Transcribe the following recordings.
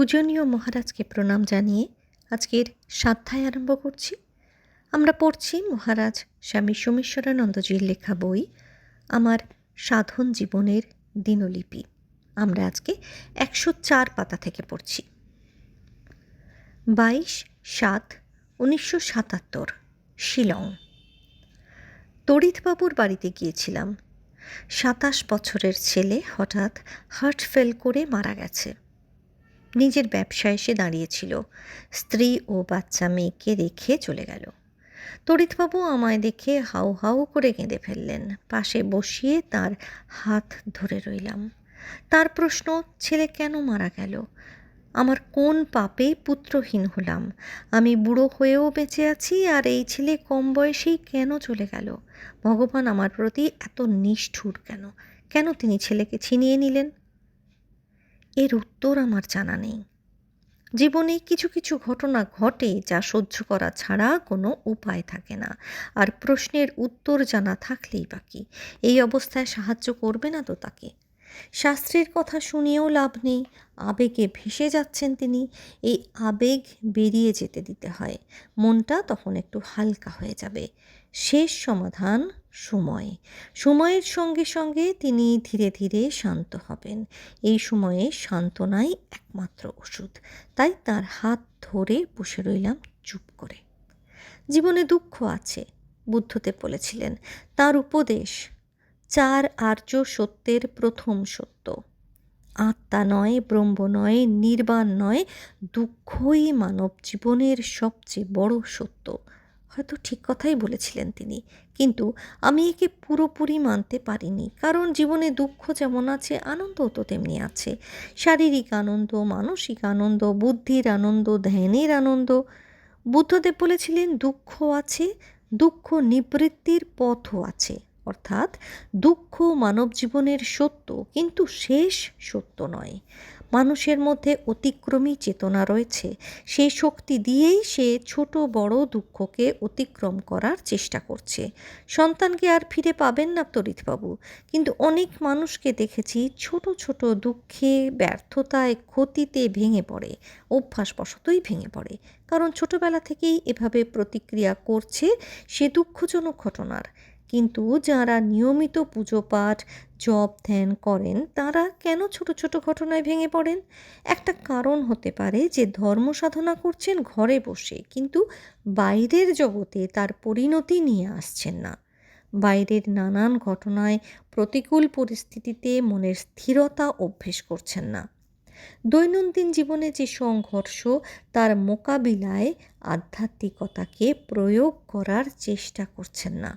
পূজনীয় মহারাজকে প্রণাম জানিয়ে আজকের সাধ্যায় আরম্ভ করছি। আমরা পড়ছি মহারাজ স্বামী সোমেশ্বরানন্দজির লেখা বই, আমার সাধন জীবনের দিনলিপি। আমরা আজকে একশো চার পাতা থেকে পড়ছি। বাইশ সাত উনিশশো সাতাত্তর, শিলং। তড়িৎবাবুর বাড়িতে গিয়েছিলাম। সাতাশ বছরের ছেলে হঠাৎ হার্ট ফেল করে মারা গেছে। নিজের ব্যবসায় এসে দাঁড়িয়েছিল। স্ত্রী ও বাচ্চা মেয়েকে রেখে চলে গেল। তড়িৎবাবু আমায় দেখে হাউ হাউ করে কেঁদে ফেললেন। পাশে বসিয়ে তার হাত ধরে রইলাম। তার প্রশ্ন, ছেলে কেন মারা গেল? আমার কোন পাপে পুত্রহীন হলাম? আমি বুড়ো হয়েও বেঁচে আছি আর এই ছেলে কম বয়সেই কেন চলে গেল? ভগবান আমার প্রতি এত নিষ্ঠুর কেন? কেন তিনি ছেলেকে ছিনিয়ে নিলেন? এর উত্তর আমার জানা নেই। জীবনে কিছু কিছু ঘটনা ঘটে যা সহ্য করা ছাড়া কোনো উপায় থাকে না। আর প্রশ্নের উত্তর জানা থাকলেই বাকি এই অবস্থায় সাহায্য করবে না তো তাকে? শাস্ত্রের কথা শুনিয়েও লাভ নেই। আবেগে ভেসে যাচ্ছেন তিনি। এই আবেগ বেরিয়ে যেতে দিতে হয়। মনটা তখন একটু হালকা হয়ে যাবে। শেষ সমাধান সময়। সময়ের সঙ্গে সঙ্গে তিনি ধীরে ধীরে শান্ত হবেন। এই সময়ে সান্ত্বনাই একমাত্র ওষুধ। তাই তার হাত ধরে বসে রইলাম চুপ করে। জীবনে দুঃখ আছে বুদ্ধদেব বলেছিলেন। তার উপদেশ, চার আর্য সত্যের প্রথম সত্য। আত্মা নয়, ব্রহ্ম নয়, নির্বাণ নয়, দুঃখই মানব জীবনের সবচেয়ে বড় সত্য। হয়তো ঠিক কথাই বলেছিলেন তিনি। কিন্তু আমি একে পুরোপুরি মানতে পারিনি, কারণ জীবনে দুঃখ যেমন আছে, আনন্দও তো তেমনি আছে। শারীরিক আনন্দ, মানসিক আনন্দ, বুদ্ধির আনন্দ, ধ্যানের আনন্দ। বুদ্ধদেব বলেছিলেন, দুঃখ আছে, দুঃখ নিবৃত্তির পথও আছে। অর্থাৎ দুঃখ মানব জীবনের সত্য, কিন্তু শেষ সত্য নয়। মানুষের মধ্যে অতিক্রমী চেতনা রয়েছে। সেই শক্তি দিয়েই সে ছোট বড় দুঃখকে অতিক্রম করার চেষ্টা করছে। সন্তানকে আর ফিরে পাবেন না তরিতবাবু। কিন্তু অনেক মানুষকে দেখেছি ছোট ছোট দুঃখে ব্যর্থতায় ক্ষতিতে ভেঙে পড়ে, অভ্যাসবশতই ভেঙে পড়ে। কারণ ছোটবেলা থেকেই এভাবে প্রতিক্রিয়া করছে সে দুঃখজনক ঘটনার। কিন্তু যারা নিয়মিত পুজো পাঠ, জপ ধ্যান করেন, তারা কেন ছোট ছোট ঘটনায় ভেঙে পড়েন? একটা কারণ হতে পারে যে ধর্ম সাধনা করছেন ঘরে বসে, কিন্তু বাইরের জগতে তার পরিণতি নিয়ে আসছেন না। বাইরের নানান ঘটনায় প্রতিকূল পরিস্থিতিতে মনের স্থিরতা অভ্যেস করছেন না। দৈনন্দিন জীবনে যে সংঘর্ষ, তার মোকাবিলায় আধ্যাত্মিকতাকে প্রয়োগ করার চেষ্টা করছেন না।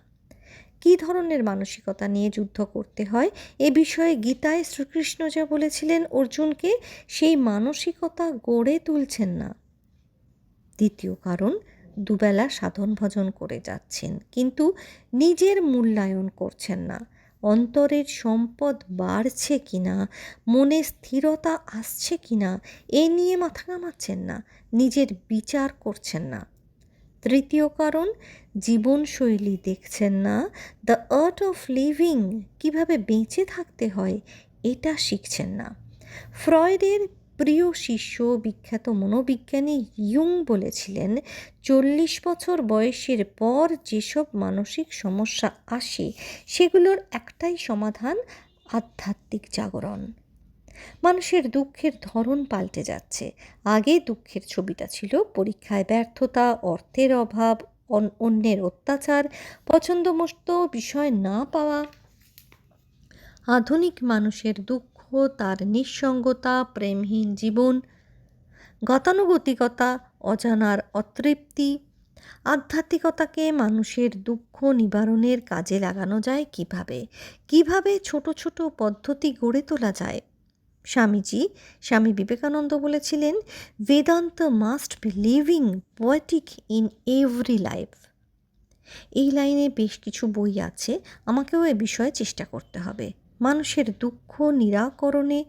কী ধরনের মানসিকতা নিয়ে যুদ্ধ করতে হয়? এ বিষয়ে গীতায় শ্রীকৃষ্ণ যা বলেছিলেন, অর্জুনকে সেই মানসিকতা গড়ে তুলছেন না। দ্বিতীয় কারণ, দুবেলা সাধন ভজন করে যাচ্ছেন, কিন্তু নিজের মূল্যায়ন করছেন না। অন্তরের সম্পদ বাড়ছে কিনা? মনে স্থিরতা আসছে কিনা? এ নিয়ে মাথা ঘামাচ্ছেন না, নিজের বিচার করছেন না। তৃতীয় কারণ, জীবনশৈলী দেখছেন না। দ্য আর্ট অফ লিভিং কীভাবে বেঁচে থাকতে হয়, এটা শিখছেন না। ফ্রয়েডের প্রিয় শিষ্য, বিখ্যাত মনোবিজ্ঞানী ইয়ুং বলেছিলেন, চল্লিশ বছর বয়সের পর যেসব মানসিক সমস্যা আসে, সেগুলোর একটাই সমাধান আধ্যাত্মিক জাগরণ। মানুষের দুঃখের ধরন পাল্টে যাচ্ছে। আগে দুঃখের ছবিটা ছিল পরীক্ষায় ব্যর্থতা, অর্থের অভাব অন্যের অত্যাচার, পছন্দমস্ত বিষয় না পাওয়া। আধুনিক মানুষের দুঃখ, তার নিঃসঙ্গতা, প্রেমহীন জীবন, গতানুগতিকতা, অজানার অতৃপ্তি, আধ্যাত্মিকতাকে মানুষের দুঃখ নিবারণের কাজে লাগানো যায় কীভাবে? কীভাবে ছোট ছোট পদ্ধতি গড়ে তোলা যায়? স্বামীজি, স্বামী বিবেকানন্দ বলেছিলেন Vedanta must be living poetic in every life এই লাইনে বেশ কিছু বই আছে, আমাকেও এ বিষয়ে চেষ্টা করতে হবে। মানুষের দুঃখ, নিরাকরণে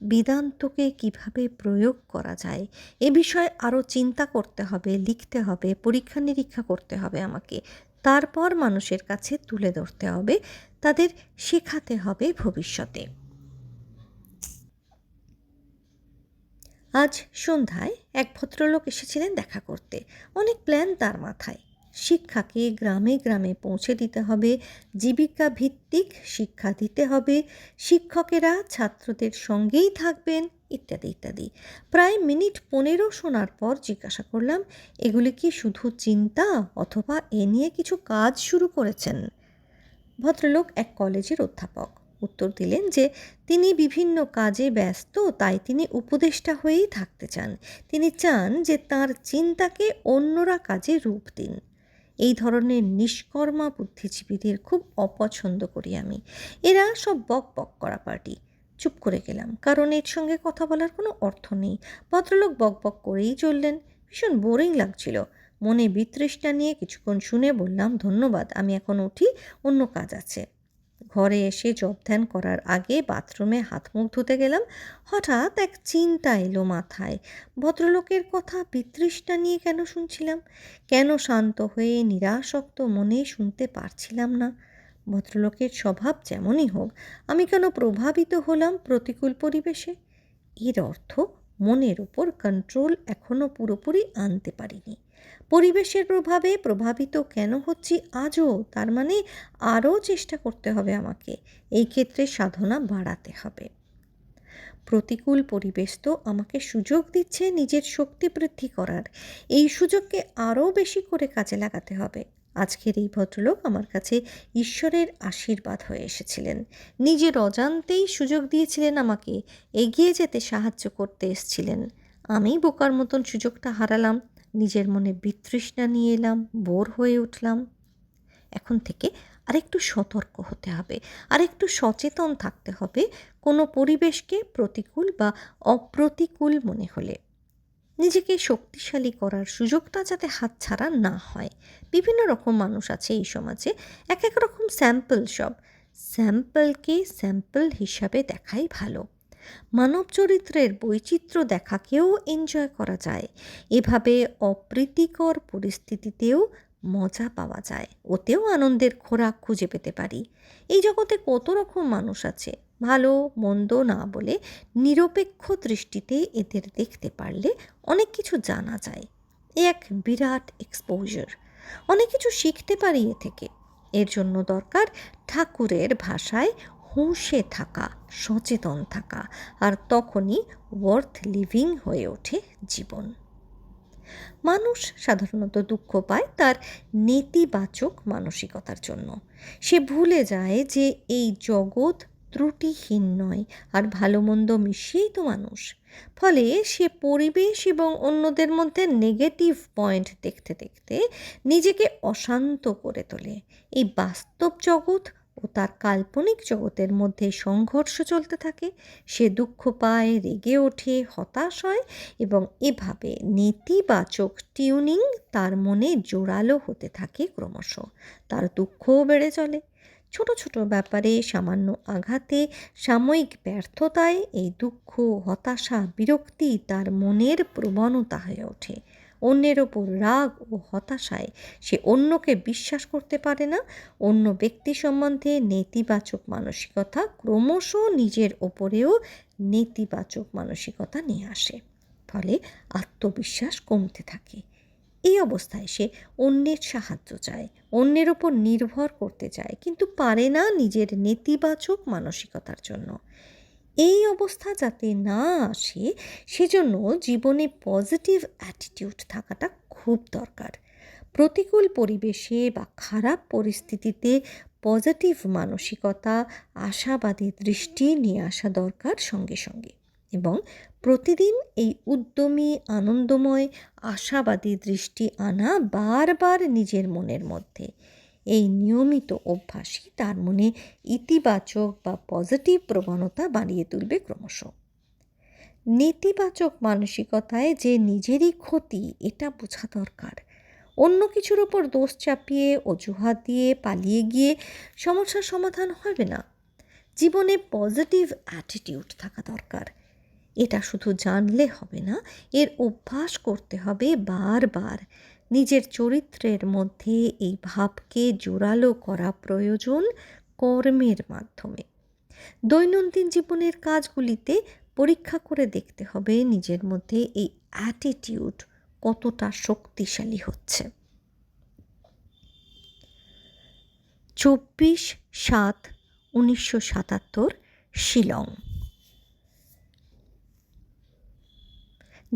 বেদান্তকে কীভাবে প্রয়োগ করা যায়, এ বিষয়ে আরও চিন্তা করতে হবে, লিখতে হবে, পরীক্ষা নিরীক্ষা করতে হবে আমাকে। তারপর মানুষের কাছে তুলে ধরতে হবে, তাদের শেখাতে হবে ভবিষ্যতে। আজ সন্ধ্যায় এক ভদ্রলোক এসেছিলেন দেখা করতে। অনেক প্ল্যান তার মাথায়। শিক্ষাকে গ্রামে গ্রামে পৌঁছে দিতে হবে, জীবিকা ভিত্তিক শিক্ষা দিতে হবে, শিক্ষকেরা ছাত্রদের সঙ্গেই থাকবেন, ইত্যাদি ইত্যাদি। প্রায় মিনিট পনেরো শোনার পর জিজ্ঞাসা করলাম, এগুলি কি শুধু চিন্তা অথবা এ নিয়ে কিছু কাজ শুরু করেছেন? ভদ্রলোক এক কলেজের অধ্যাপক। উত্তর দিলেন যে তিনি বিভিন্ন কাজে ব্যস্ত, তাই তিনি উপদেষ্টা হয়েই থাকতে চান। তিনি চান যে তার চিন্তাকে অন্যরা কাজে রূপ দিন। এই ধরনের নিষ্কর্মা বুদ্ধিজীবীদের খুব অপছন্দ করি আমি। এরা সব বক বক করা পার্টি। চুপ করে গেলাম, কারণ এর সঙ্গে কথা বলার কোনো অর্থ নেই। ভদ্রলোক বক বক করেই চললেন। ভীষণ বোরিং লাগছিল। মনে বিতৃষ্ণা নিয়ে কিছুক্ষণ শুনে বললাম, ধন্যবাদ, আমি এখন উঠি, অন্য কাজ আছে। ঘরে এসে জব ধ্যান করার আগে বাথরুমে হাত মুখ ধুতে গেলাম। হঠাৎ এক চিন্তা এলো মাথায়। ভদ্রলোকের কথা বিতৃষ্ণা নিয়ে কেন শুনছিলাম? কেন শান্ত হয়ে নিরাসক্ত মনে শুনতে পারছিলাম না? ভদ্রলোকের স্বভাব যেমনই হোক, আমি কেন প্রভাবিত হলাম প্রতিকূল পরিবেশে? এর অর্থ মনের উপর কন্ট্রোল এখনও পুরোপুরি আনতে পারিনি। পরিবেশের প্রভাবে প্রভাবিত কেন হচ্ছি আজও? তার মানে আরও চেষ্টা করতে হবে আমাকে। এই ক্ষেত্রে সাধনা বাড়াতে হবে। প্রতিকূল পরিবেশ তো আমাকে সুযোগ দিচ্ছে নিজের শক্তি বৃদ্ধি করার। এই সুযোগকে আরও বেশি করে কাজে লাগাতে হবে। আজকের এই ভদ্রলোক আমার কাছে ঈশ্বরের আশীর্বাদ হয়ে এসেছিলেন। নিজের অজান্তেই সুযোগ দিয়েছিলেন আমাকে। এগিয়ে যেতে সাহায্য করতে এসছিলেন। আমি বোকার মতন সুযোগটা হারালাম। নিজের মনে বিতৃষ্ণা নিয়ে এলাম, বোর হয়ে উঠলাম। এখন থেকে আরেকটু সতর্ক হতে হবে, আরেকটু সচেতন থাকতে হবে কোনো পরিবেশকে প্রতিকূল বা অপ্রতিকূল মনে হলে। নিজেকে শক্তিশালী করার সুযোগটা যাতে হাতছাড়া না হয়। বিভিন্ন রকম মানুষ আছে এই সমাজে, এক এক রকম স্যাম্পল সব। স্যাম্পলকে স্যাম্পল হিসাবে দেখাই ভালো। মানব চরিত্রের বৈচিত্র্য দেখাকেও এনজয় করা যায়। এভাবে অপ্রীতিকর পরিস্থিতিতেও মজা পাওয়া যায়। ওতেও আনন্দের খোরাক খুঁজে পেতে পারি। এই জগতে কত রকম মানুষ আছে? ভালো, মন্দ না বলে নিরপেক্ষ দৃষ্টিতে এদের দেখতে পারলে অনেক কিছু জানা যায়। এক বিরাট এক্সপোজার অনেক কিছু শিখতে পারি এ থেকে। এর জন্য দরকার ঠাকুরের ভাষায় হুঁশে থাকা, সচেতন থাকা আর তখনই ওয়ার্থ লিভিং হয়ে ওঠে জীবন। মানুষ সাধারণত দুঃখ পায় তার নেতিবাচক মানসিকতার জন্য। সে ভুলে যায় যে এই জগৎ ত্রুটিহীন নয় আর ভালো মন্দ মিশিয়েই তো মানুষ। ফলে সে পরিবেশ এবং অন্যদের মধ্যে নেগেটিভ পয়েন্ট দেখতে দেখতে নিজেকে অশান্ত করে তোলে। এই বাস্তব জগৎ ও তার কাল্পনিক জগতের মধ্যে সংঘর্ষ চলতে থাকে, সে দুঃখ পায়, রেগে ওঠে, হতাশ হয় এবং এভাবে নেতিবাচক টিউনিং তার মনে জোরালো হতে থাকে ক্রমশ। তার দুঃখও বেড়ে চলে। ছোট ছোট ব্যাপারে সামান্য আঘাতে, সাময়িক ব্যর্থতায় এই দুঃখ, হতাশা, বিরক্তি তার মনের প্রবণতা হয়ে ওঠে। অন্যের ওপর রাগ ও হতাশায় সে অন্যকে বিশ্বাস করতে পারে না। অন্য ব্যক্তি সম্বন্ধে নেতিবাচক মানসিকতা ক্রমশ নিজের ওপরেও নেতিবাচক মানসিকতা নিয়ে আসে, ফলে আত্মবিশ্বাস কমতে থাকে। এই অবস্থায় সে অন্যের সাহায্য চায়, অন্যের ওপর নির্ভর করতে চায়, কিন্তু পারে না নিজের নেতিবাচক মানসিকতার জন্য। এই অবস্থা যাতে না আসে, সেজন্য জীবনে পজিটিভ অ্যাটিটিউড থাকাটা খুব দরকার। প্রতিকূল পরিবেশে বা খারাপ পরিস্থিতিতে পজিটিভ মানসিকতা, আশাবাদী দৃষ্টি নিয়ে আসা দরকার সঙ্গে সঙ্গে। এবং প্রতিদিন এই উদ্যমী, আনন্দময়, আশাবাদী দৃষ্টি আনা বারবার নিজের মনের মধ্যে। এই নিয়মিত অভ্যাসই তার মনে ইতিবাচক বা পজিটিভ প্রবণতা বাড়িয়ে তুলবে ক্রমশ। নেতিবাচক মানসিকতায় যে নিজেরই ক্ষতি, এটা বোঝা দরকার। অন্য কিছুর ওপর দোষ চাপিয়ে, অজুহাত দিয়ে পালিয়ে গিয়ে সমস্যার সমাধান হবে না। জীবনে পজিটিভ অ্যাটিটিউড থাকা দরকার। এটা শুধু জানলে হবে না, এর অভ্যাস করতে হবে বারবার। নিজের চরিত্রের মধ্যে এই ভাবকে জোরালো করা প্রয়োজন কর্মের মাধ্যমে। দৈনন্দিন জীবনের কাজগুলিতে পরীক্ষা করে দেখতে হবে নিজের মধ্যে এই অ্যাটিটিউড কতটা শক্তিশালী হচ্ছে। চব্বিশ সাত উনিশশো সাতাত্তর শিলং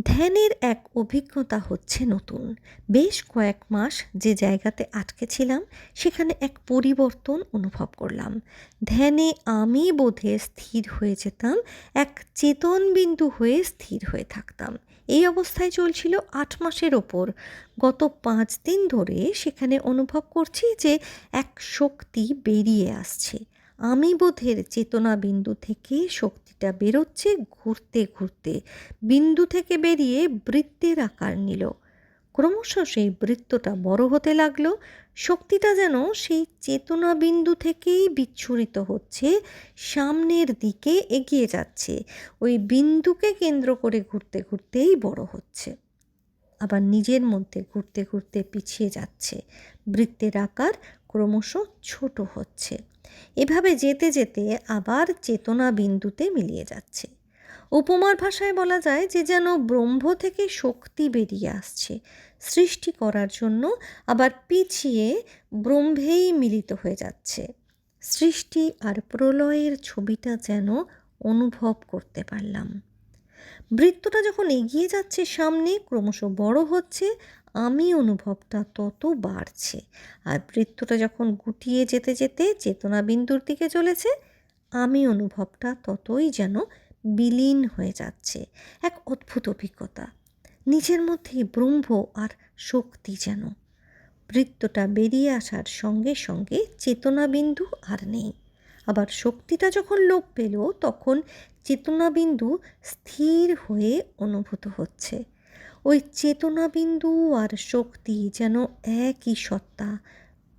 ধ্যানের এক অভিজ্ঞতা হচ্ছে নতুন। বেশ কয়েক মাস যে জায়গাতে আটকে ছিলাম, সেখানে এক পরিবর্তন অনুভব করলাম। ধ্যানে আমি বোধে স্থির হয়ে যেতাম, এক চেতন বিন্দু হয়ে স্থির হয়ে থাকতাম। এই অবস্থায় চলছিল আট মাসের ওপর। গত পাঁচ দিন ধরে সেখানে অনুভব করছি যে এক শক্তি বেরিয়ে আসছে। আমি বোধের চেতনা বিন্দু থেকে শক্তিটা বেরোচ্ছে ঘুরতে ঘুরতে। বিন্দু থেকে বেরিয়ে বৃত্তের আকার নিল। ক্রমশ সেই বৃত্তটা বড় হতে লাগল। শক্তিটা যেন সেই চেতনা বিন্দু থেকেই বিচ্ছুরিত হচ্ছে, সামনের দিকে এগিয়ে যাচ্ছে। ওই বিন্দুকে কেন্দ্র করে ঘুরতে ঘুরতেই বড় হচ্ছে। আবার নিজের মধ্যে ঘুরতে ঘুরতে পিছিয়ে যাচ্ছে। বৃত্তের আকার ক্রমশ ছোট হচ্ছে। এভাবে যেতে যেতে আবার চেতনা বিন্দুতে মিলিয়ে যাচ্ছে। উপমার ভাষায় বলা যায় যে যেন ব্রহ্ম থেকে শক্তি বেরিয়ে আসছে। সৃষ্টি করার জন্য আবার পিছিয়ে ব্রহ্মেই মিলিত হয়ে যাচ্ছে। সৃষ্টি আর প্রলয়ের ছবিটা যেন অনুভব করতে পারলাম। বৃত্তটা যখন এগিয়ে যাচ্ছে সামনে, ক্রমশ বড় হচ্ছে, আমি অনুভবটা তত বাড়ছে। আর বৃত্তটা যখন গুটিয়ে যেতে যেতে চেতনা বিন্দুর দিকে চলেছে, আমি অনুভবটা ততই যেন বিলীন হয়ে যাচ্ছে। এক অদ্ভুত অভিজ্ঞতা। নিজের মধ্যে ব্রহ্ম আর শক্তি যেন। বৃত্তটা বেরিয়ে আসার সঙ্গে সঙ্গে চেতনা বিন্দু আর নেই। আবার শক্তিটা যখন লোপ পেল, তখন চেতনাবিন্দু স্থির হয়ে অনুভূত হচ্ছে। ওই চেতনাবিন্দু আর শক্তি যেন একই সত্তা।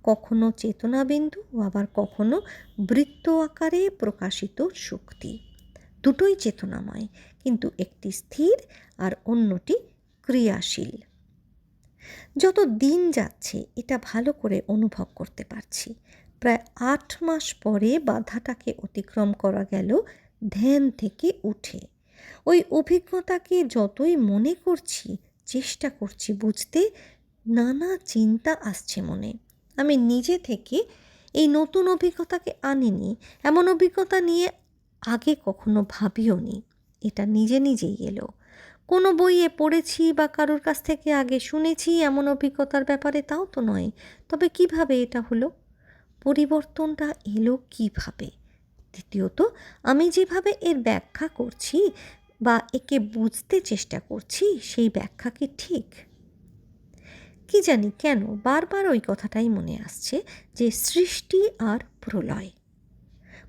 কখনো চেতনাবিন্দু, আবার কখনো বৃত্ত আকারে প্রকাশিত শক্তি। দুটোই চেতনাময়, কিন্তু একটি স্থির আর অন্যটি ক্রিয়াশীল। যত দিন যাচ্ছে, এটা ভালো করে অনুভব করতে পারছি। প্রায় আট মাস পরে বাধাটাকে অতিক্রম করা গেল ধ্যান থেকে উঠে। ওই অভিজ্ঞতাকে যতই মনে করছি, চেষ্টা করছি বুঝতে, নানা চিন্তা আসছে মনে। আমি নিজে থেকে এই নতুন অভিজ্ঞতাকে আনিনি, এমন অভিজ্ঞতা নিয়ে আগে কখনো ভাবিও নি এটা নিজে নিজেই এলো। কোনো বইয়ে পড়েছি বা কারোর কাছ থেকে আগে শুনেছি এমন অভিজ্ঞতার ব্যাপারে তাও তো নয়, তবে কীভাবে এটা হলো? পরিবর্তনটা এলো কীভাবে? দ্বিতীয়ত, আমি যেভাবে এর ব্যাখ্যা করছি বা একে বুঝতে চেষ্টা করছি, সেই ব্যাখ্যা কি ঠিক? কি জানি কেন বারবার ওই কথাটাই মনে আসছে যে সৃষ্টি আর প্রলয়।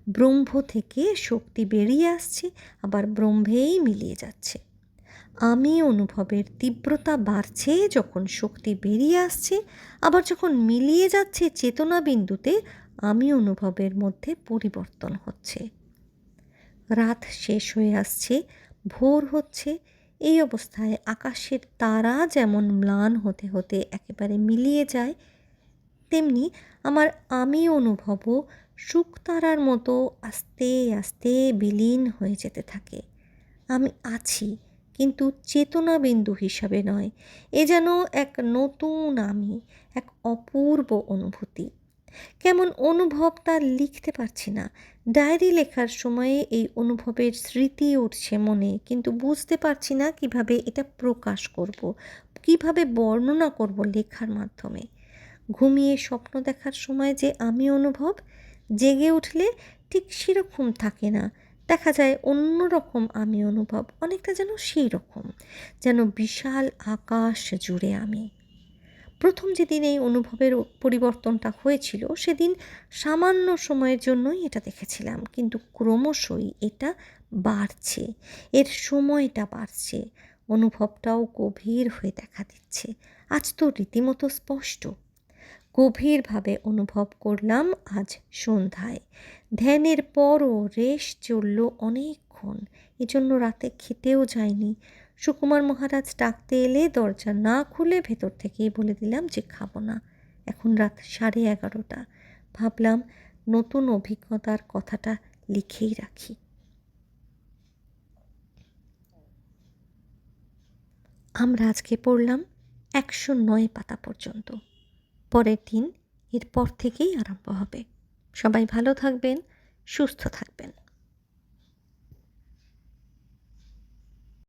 ব্রহ্ম থেকে শক্তি বেরিয়ে আসছে, আবার ব্রহ্মেই মিলিয়ে যাচ্ছে। আমি অনুভবের তীব্রতা বাড়ছে যখন শক্তি বেরিয়ে আসছে, আবার যখন মিলিয়ে যাচ্ছে চেতনা বিন্দুতে, আমি অনুভবের মধ্যে পরিবর্তন হচ্ছে। রাত শেষ হয়ে আসছে, ভোর হচ্ছে, এই অবস্থায় আকাশের তারা যেমন ম্লান হতে হতে একেবারে মিলিয়ে যায়, তেমনি আমার আমি অনুভবও শুকতারার মতো আস্তে আস্তে বিলীন হয়ে যেতে থাকে। আমি আছি কিন্তু চেতনা বিন্দু হিসাবে নয়। এ যেন এক নতুন আমি, এক অপূর্ব অনুভূতি। কেমন অনুভব তা লিখতে পারছি না। ডায়েরি লেখার সময়ে এই অনুভবের স্মৃতি উঠছে মনে, কিন্তু বুঝতে পারছি না কীভাবে এটা প্রকাশ করব, কীভাবে বর্ণনা করব লেখার মাধ্যমে। ঘুমিয়ে স্বপ্ন দেখার সময় যে আমি অনুভব, জেগে উঠলে ঠিক সেরকম থাকে না। দেখা যায় অন্য রকম আমি অনুভব, অনেকটা যেন সেই রকম, যেন বিশাল আকাশ জুড়ে আমি। প্রথম যেদিন এই অনুভবের পরিবর্তনটা হয়েছিল, সেদিন সামান্য সময়ের জন্যই এটা দেখেছিলাম, কিন্তু ক্রমশই এটা বাড়ছে, এর সময়টা বাড়ছে, অনুভবটাও গভীর হয়ে দেখা দিচ্ছে। আজ তো রীতিমতো স্পষ্ট। গভীরভাবে অনুভব করলাম আজ সন্ধ্যায়। ধ্যানের পরও রেশ চলল অনেকক্ষণ। এজন্য রাতে খেতেও যায়নি সুকুমার মহারাজ ডাকতে এলে দরজা না খুলে ভেতর থেকেই বলে দিলাম যে খাব না। এখন রাত সাড়ে এগারোটা। ভাবলাম নতুন অভিজ্ঞতার কথাটা লিখেই রাখি। আমরা আজকে পড়লাম একশো নয় পাতা পর্যন্ত। পরের দিন এরপর থেকেই আরম্ভ হবে। সবাই ভালো থাকবেন সুস্থ থাকবেন।